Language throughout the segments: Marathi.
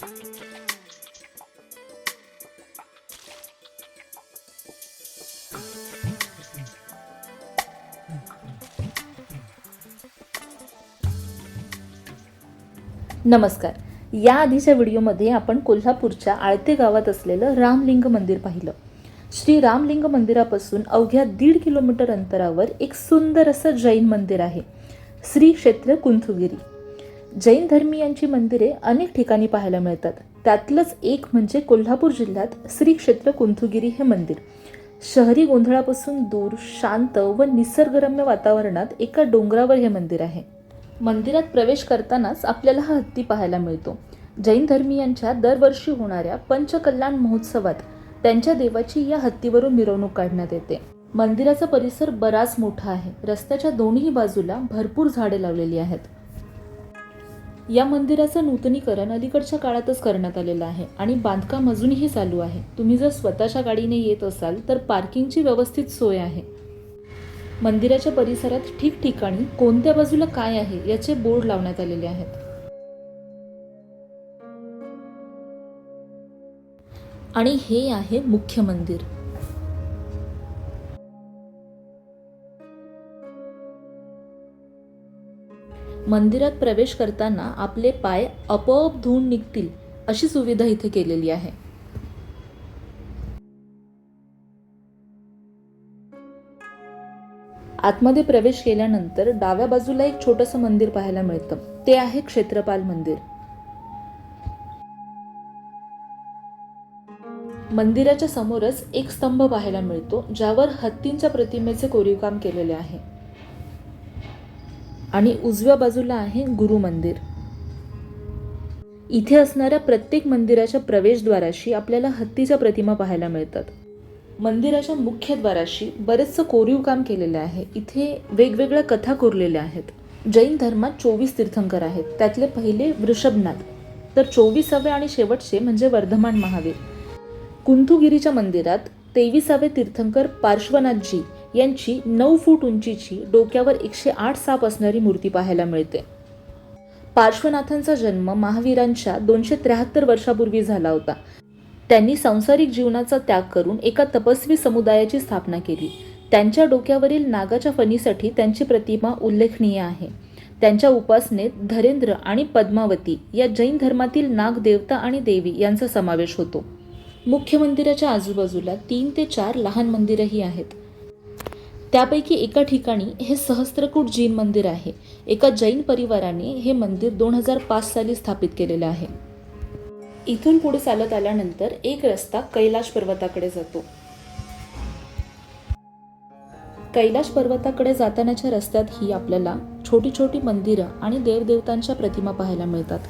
नमस्कार. या आधीच्या व्हिडिओमध्ये आपण कोल्हापूरच्या आळते गावात असलेलं रामलिंग मंदिर पाहिलं. श्री रामलिंग मंदिरापासून अवघ्या दीड किलोमीटर अंतरावर एक सुंदर असं जैन मंदिर आहे. श्री क्षेत्र कुंथुगिरी. जैन धर्मीयांची मंदिरे अनेक ठिकाणी पाहायला मिळतात. त्यातलंच एक म्हणजे कोल्हापूर जिल्ह्यात श्री क्षेत्र कुंथुगिरी हे मंदिर. शहरी गोंधळापासून दूर शांत व निसर्गरम्य वातावरणात एका डोंगरावर हे मंदिर आहे. मंदिरात प्रवेश करतानाच आपल्याला हा हत्ती पाहायला मिळतो. जैन धर्मियांच्या दरवर्षी होणाऱ्या पंचकल्याण महोत्सवात त्यांच्या देवाची या हत्तीवरून मिरवणूक काढण्यात येते. मंदिराचा परिसर बराच मोठा आहे. रस्त्याच्या दोन्ही बाजूला भरपूर झाडे लावलेली आहेत. या मंदिराचं नूतनीकरण अलीकडच्या काळातच करण्यात आलेलं आहे आणि बांधकाम अजूनही चालू आहे. तुम्ही जर स्वतःच्या गाडीने येत असाल तर पार्किंगची व्यवस्थित सोय आहे. मंदिराच्या परिसरात ठिकठिकाणी कोणत्या बाजूला काय आहे याचे बोर्ड लावण्यात आलेले आहेत. आणि हे आहे मुख्य मंदिर. मंदिरात प्रवेश करताना आपले पाय आपोआप धुवून निघतील अशी सुविधा इथे केलेली आहे. आतमध्ये प्रवेश केल्यानंतर डाव्या बाजूला एक छोटंसं मंदिर पाहायला मिळतं. ते आहे क्षेत्रपाल मंदिर. मंदिराच्या समोरच एक स्तंभ पाहायला मिळतो ज्यावर हत्तींच्या प्रतिमेचे कोरीवकाम केलेले आहे. आणि उजव्या बाजूला आहे गुरु मंदिर. इथे असणाऱ्या प्रत्येक मंदिराच्या प्रवेशद्वाराशी आपल्याला हत्तीच्या प्रतिमा पाहायला मिळतात. मंदिराच्या मुख्य द्वाराशी बरेचसं कोरीव काम केलेलं आहे. इथे वेगवेगळ्या कथा कोरलेल्या आहेत. जैन धर्मात चोवीस तीर्थंकर आहेत. त्यातले पहिले वृषभनाथ तर चोवीसावे आणि शेवटचे म्हणजे वर्धमान महावीर. कुंथुगिरीच्या मंदिरात तेविसावे तीर्थंकर पार्श्वनाथजी यांची नऊ फूट उंचीची डोक्यावर एकशे आठ साप असणारी मूर्ती पाहायला मिळते. पार्श्वनाथांचा जन्म महावीरांच्या दोनशे त्र्याहत्तर वर्षापूर्वी झाला होता. त्यांनी सांसारिक जीवनाचा त्याग करून एका तपस्वी समुदायाची स्थापना केली. त्यांच्या डोक्यावरील नागाच्या फणीसाठी त्यांची प्रतिमा उल्लेखनीय आहे. त्यांच्या उपासनेत धरेंद्र आणि पद्मावती या जैन धर्मातील नाग देवता आणि देवी यांचा समावेश होतो. मुख्य मंदिराच्या आजूबाजूला तीन ते चार लहान मंदिरही आहेत. त्यापैकी एका ठिकाणी हे सहस्त्रकूट जैन मंदिर आहे. एका जैन परिवाराने हे मंदिर दोन हजार पाच साली स्थापित केलेलं आहे. इथून पुढे चालत आल्यानंतर एक रस्ता कैलाश पर्वताकडे जातो. कैलाश पर्वताकडे जातानाच्या रस्त्यातही आपल्याला छोटी छोटी मंदिरं आणि देवदेवतांच्या प्रतिमा पाहायला मिळतात.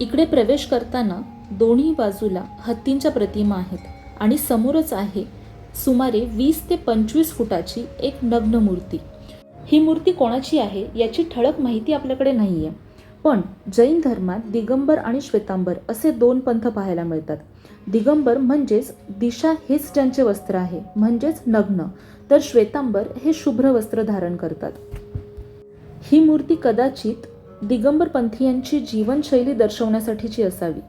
इकडे प्रवेश करताना दोन्ही बाजूला हत्तींच्या प्रतिमा आहेत आणि समोरच आहे सुमारे वीस ते पंचवीस फुटाची एक नग्न मूर्ती. ही मूर्ती कोणाची आहे याची ठळक माहिती आपल्याकडे नाही आहे पण जैन धर्मात दिगंबर आणि श्वेतांबर असे दोन पंथ पाहायला मिळतात. दिगंबर म्हणजेच दिशा हेच ज्यांचे वस्त्र आहे म्हणजेच नग्न. तर श्वेतांबर हे शुभ्र वस्त्र धारण करतात. ही मूर्ती कदाचित दिगंबर पंथीयांची जीवनशैली दर्शवण्यासाठीची असावी.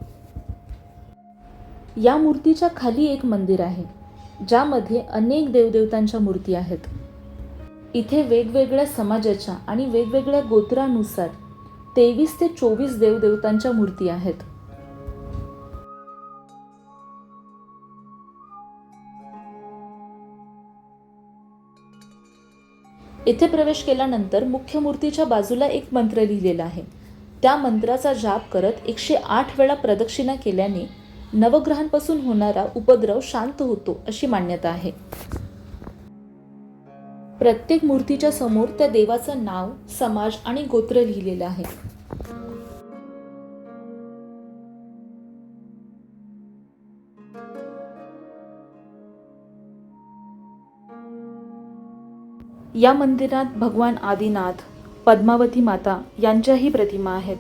या मूर्तीच्या खाली एक मंदिर आहे. ज्यामध्ये अनेक देवदेवतांच्या मूर्ती आहेत. इथे वेगवेगळ्या समाजाच्या आणि वेगवेगळ्या गोत्रानुसार तेवीस ते चोवीस देवदेवतांच्या मूर्ती आहेत. इथे प्रवेश केल्यानंतर मुख्य मूर्तीच्या बाजूला एक मंत्र लिहिलेला आहे. त्या मंत्राचा जाप करत एकशे आठ वेळा प्रदक्षिणा केल्याने नवग्रहांपासून होणारा उपद्रव शांत होतो अशी मान्यता आहे. प्रत्येक मूर्तीच्या समोर त्या देवाचं नाव समाज आणि गोत्र लिहिलेलं आहे. या मंदिरात भगवान आदिनाथ पद्मावती माता यांच्याही प्रतिमा आहेत.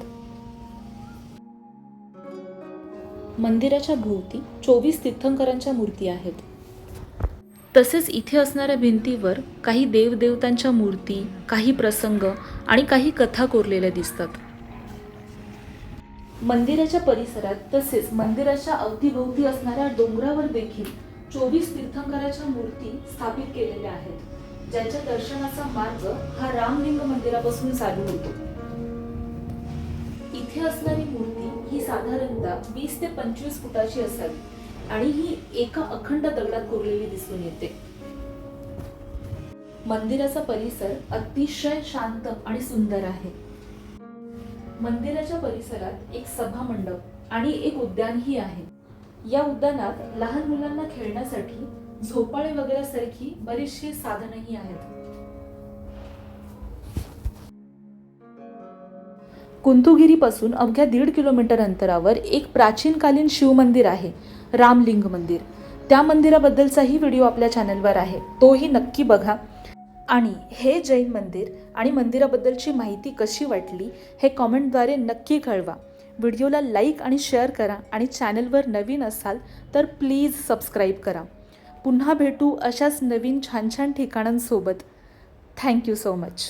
मंदिराच्या भोवती चोवीस तीर्थंकरांच्या मूर्ती आहेत. तसेच इथे असणाऱ्या भिंतीवर काही देवदेवतांच्या मूर्ती काही प्रसंग आणि काही कथा कोरलेल्या दिसतात. मंदिराच्या परिसरात तसेच मंदिराच्या अवतीभोवती असणाऱ्या डोंगरावर देखील चोवीस तीर्थंकराच्या मूर्ती स्थापित केलेल्या आहेत. ज्यांच्या दर्शनाचा मार्ग हा रामलिंग मंदिरापासून चालू होतो. इथे असणारी मूर्ती ही साधारणतः वीस ते पंचवीस फुटाची असावी. आणि ही एका अखंड दगडात कोरलेली दिसून येते. मंदिराचा परिसर अतिशय शांत आणि सुंदर आहे. मंदिराच्या परिसरात एक सभा मंडप आणि एक उद्यानही आहे. या उद्यानात लहान मुलांना खेळण्यासाठी झोपाळे वगैरे सारखी बरीचशी साधनही आहेत. कुंतुगिरीपासून अवघ्या दीड किलोमीटर अंतरावर एक प्राचीनकालीन शिवमंदिर आहे रामलिंग मंदिर. त्या मंदिराबद्दलचाही व्हिडिओ आपल्या चॅनलवर आहे. तोही नक्की बघा. आणि हे जैन मंदिर आणि मंदिराबद्दलची माहिती कशी वाटली हे कॉमेंटद्वारे नक्की कळवा. व्हिडिओला लाईक आणि शेअर करा आणि चॅनलवर नवीन असाल तर प्लीज सबस्क्राईब करा. पुन्हा भेटू अशाच नवीन छान छान ठिकाणांसोबत. Thank you so much.